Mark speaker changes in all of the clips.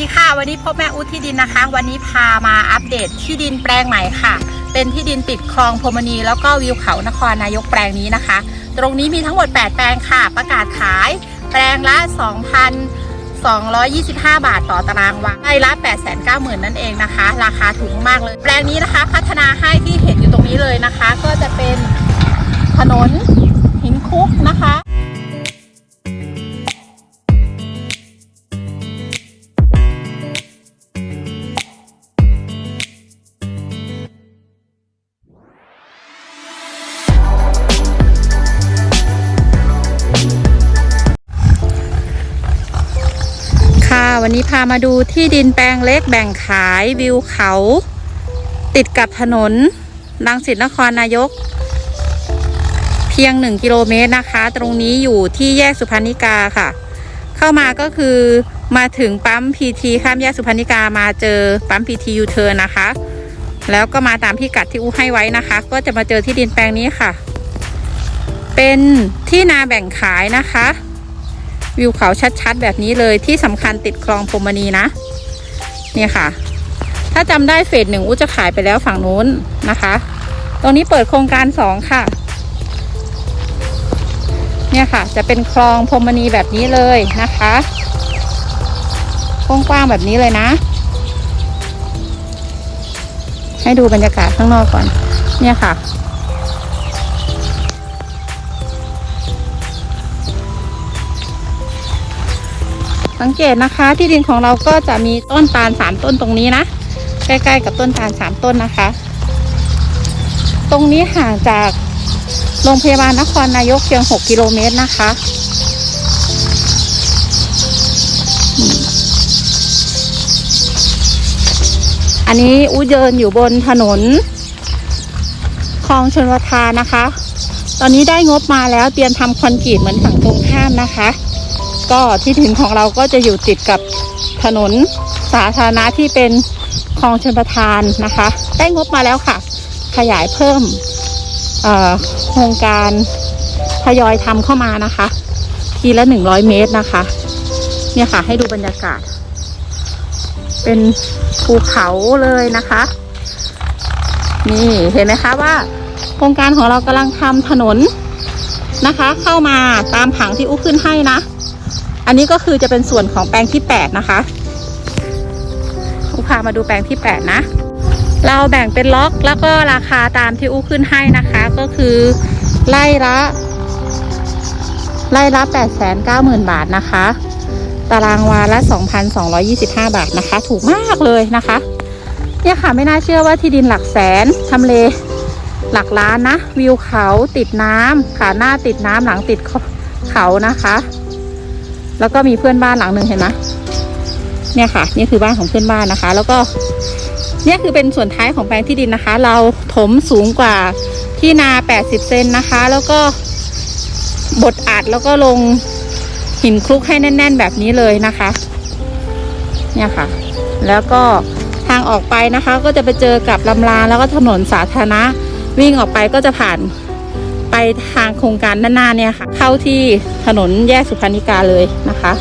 Speaker 1: ดีค่ะ วันนี้พบแม่อุที่ดินนะคะ วันนี้พามาอัปเดตที่ดินแปลงใหม่ค่ะ เป็นที่ดินติดคลองพรมณี แล้วก็วิวเขานครนายกแปลงนี้นะคะ ตรงนี้มีทั้งหมด 8 แปลงค่ะ ประกาศขาย แปลงละ 2,225 บาทต่อตารางวาไร่ละ890,000 นั่นเองนะคะ ราคาถูกมากเลย แปลงนี้นะคะ พัฒนาให้ที่เห็นอยู่ตรงนี้เลยนะคะ ก็จะเป็นถนน วันนี้พามาดูที่ดินแปลงเล็กแบ่งขายวิวเขา ติดกับถนนรังสิตนครนายก เพียง 1 กิโลเมตรนะคะ ตรงนี้อยู่ที่แยกสุพรรณิกาค่ะ เข้ามาก็คือมาถึงปั๊มพีทีข้ามแยกสุพรรณิกามาเจอปั๊มพีทียูเทิร์นนะคะ แล้วก็มาตามพิกัดที่อู้ให้ไว้นะคะ ก็จะมาเจอที่ดินแปลงนี้ค่ะ เป็นที่นาแบ่งขายนะคะ วิวเขาชัดๆ แบบนี้เลยที่สำคัญติดคลองพรมณีนะ เนี่ยค่ะ ถ้าจำได้เฟสหนึ่งอู้จะขายไปแล้วฝั่งนู้นนะคะ ตรงนี้เปิดโครงการสองค่ะ เนี่ยค่ะ จะเป็นคลองพรมณีแบบนี้เลยนะคะกว้างๆแบบนี้เลยนะ ให้ดูบรรยากาศข้างนอกก่อน เนี่ยค่ะ สังเกตนะคะที่ดินของเราก็จะมีต้นตาลสามต้นตรงนี้นะ ใกล้ๆกับต้นตาลสามต้นนะคะ ตรงนี้ห่างจากโรงพยาบาลนครนายกเพียง6กิโลเมตรนะคะ อันนี้อู้เดินอยู่บนถนนคลองชนประทานนะคะ ตอนนี้ได้งบมาแล้วเตรียมทำคอนกรีตเหมือนฝั่งตรงข้ามนะคะ ก็ที่ดินของเราก็จะอยู่ติดกับถนนสาธารณะที่เป็นคลองชนประทานนะคะ ได้งบมาแล้วค่ะ ขยายเพิ่มโครงการทยอยทำเข้ามานะคะ ทีละหนึ่งร้อยเมตรนะคะ เนี่ยค่ะ ให้ดูบรรยากาศ เป็นภูเขาเลยนะคะ นี่เห็นไหมคะว่า โครงการของเรากำลังทำถนนนะคะ เข้ามาตามผังที่อู้ขึ้นให้นะ อันนี้ก็คือจะเป็นส่วนของแปลงที่8นะคะอู้พามาดูแปลงที่8นะ เราแบ่งเป็นล็อกแล้วก็ราคาตามที่อู้ขึ้นให้นะคะ ก็คือไล่ละไล่ละ8 9 0 0 0 0บาทนะคะ ตารางวาละ2,225บาทนะคะ ถูกมากเลยนะคะเนี่ยค่ะไม่น่าเชื่อว่าที่ดินหลักแสนทำเลหลักล้านนะ วิวเขาติดน้ำขาหน้าติดน้ำหลังติดเขานะคะ แล้วก็มีเพื่อนบ้านหลังหนึ่งเห็นไหมเนี่ยค่ะ นี่คือบ้านของเพื่อนบ้านนะคะ แล้วก็เนี่ยคือเป็นส่วนท้ายของแปลงที่ดินนะคะ เราถมสูงกว่าที่นา 80 เซนนะคะ แล้วก็บดอัดแล้วก็ลงหินคลุกให้แน่น ๆ แบบนี้เลยนะคะ เนี่ยค่ะ แล้วก็ทางออกไปนะคะ ก็จะไปเจอกับลำรางแล้วก็ถนนสาธารณะวิ่งออกไปก็จะผ่าน ไปทางโครงการด้านหน้าเนี่ยค่ะ เข้าที่ถนนแยกสุพรรณิกาเลยนะคะ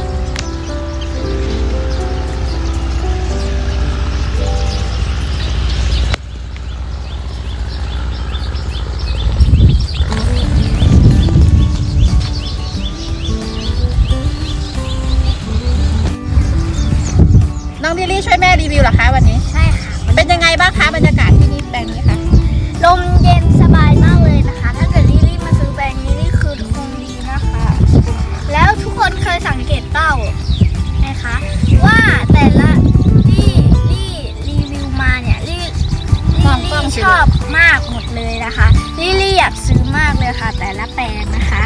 Speaker 1: น้องดิลี่ช่วยแม่รีวิวเหรอคะวันนี้
Speaker 2: ใช่ค่ะ
Speaker 1: เป็นยังไงบ้างคะบรรยากาศ
Speaker 2: เลยนะคะรีรีอยากซื้อมากเลยค่ะ แต่ละแปลงนะคะ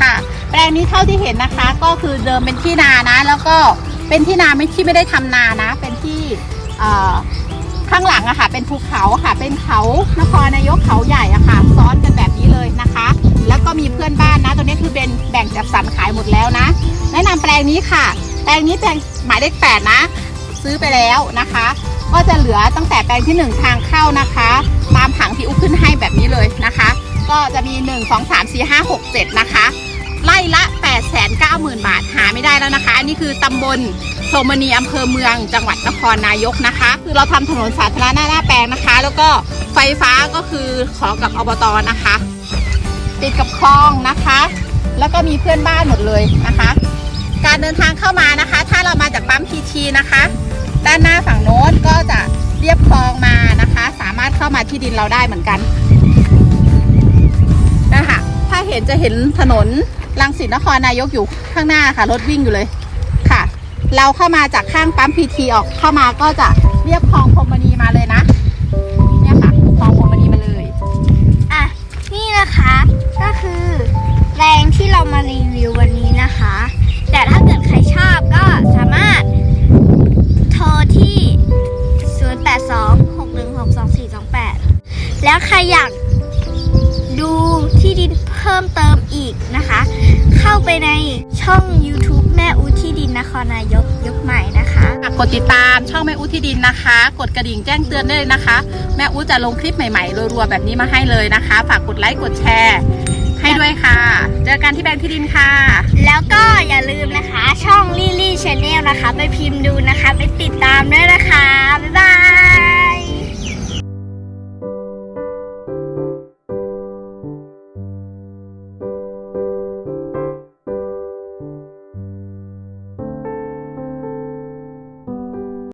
Speaker 1: ค่ะ แปลงนี้เท่าที่เห็นนะคะ ก็คือเดิมเป็นที่นานะ แล้วก็เป็นที่นาไม่ที่ไม่ได้ทำนานะ เป็นที่ข้างหลังอะค่ะ เป็นภูเขาค่ะ เป็นเขานครนายกเขาใหญ่อะค่ะ ซ้อนกันแบบนี้เลยนะคะ แล้วก็มีเพื่อนบ้านนะ ตัวนี้คือเป็นแบ่งจัดสรรขายหมดแล้วนะ แนะนำแปลงนี้ค่ะ แปลงนี้แปลงหมายเลขแปดนะ ซื้อไปแล้วนะคะ ก็จะเหลือตั้งแต่แปลงที่หนึ่งทางเข้านะคะ ตามผังที่อุ้ขึ้นให้แบบนี้เลยนะคะ ก็จะมี 1 2 3 4 5 6 7 นะคะ ไล่ละ 8 9 0 0 0 0 บาทหาไม่ได้แล้วนะคะ อันนี้คือตำบลโพรมณีอำเภอเมืองจังหวัดนครนายกนะคะ คือเราทำถนนสาธารณะหน้าแปลงนะคะ แล้วก็ไฟฟ้าก็คือขอกับอบตนะคะ ติดกับคลองนะคะ แล้วก็มีเพื่อนบ้านหมดเลยนะคะ การเดินทางเข้ามานะคะ ถ้าเรามาจากปั๊มพีทีนะคะ ด้านหน้าฝั่งโน้นก็จะเรียบคลอง ที่ดินเราได้เหมือนกันนะคะถ้าเห็นจะเห็นถนนลังสิตนครนายกอยู่ข้างหน้าค่ะรถวิ่งอยู่เลยค่ะ เราเข้ามาจากข้างปั๊มพีทีออกเข้ามาก็จะเรียบคลองพรม
Speaker 2: ในช่อง YouTube แม่อูที่ดินนครนายกยกใหม่นะคะ
Speaker 1: ฝากกดติดตามช่องแม่อู้ที่ดินนะคะ กดกระดิ่งแจ้งเตือนได้เลยนะคะ แม่อู้จะลงคลิปใหม่ๆรัวๆแบบนี้มาให้เลยนะคะ ฝากกดไลค์กดแชร์ ให้ด้วยค่ะ เจอกันที่แบงค์ที่ดินค่ะ
Speaker 2: แล้วก็อย่าลืมนะคะ ช่องลี่ลี่ชาแนลนะคะ ไปพิมพ์ดูนะคะ ไปติดตามด้วยนะคะ บ๊ายบาย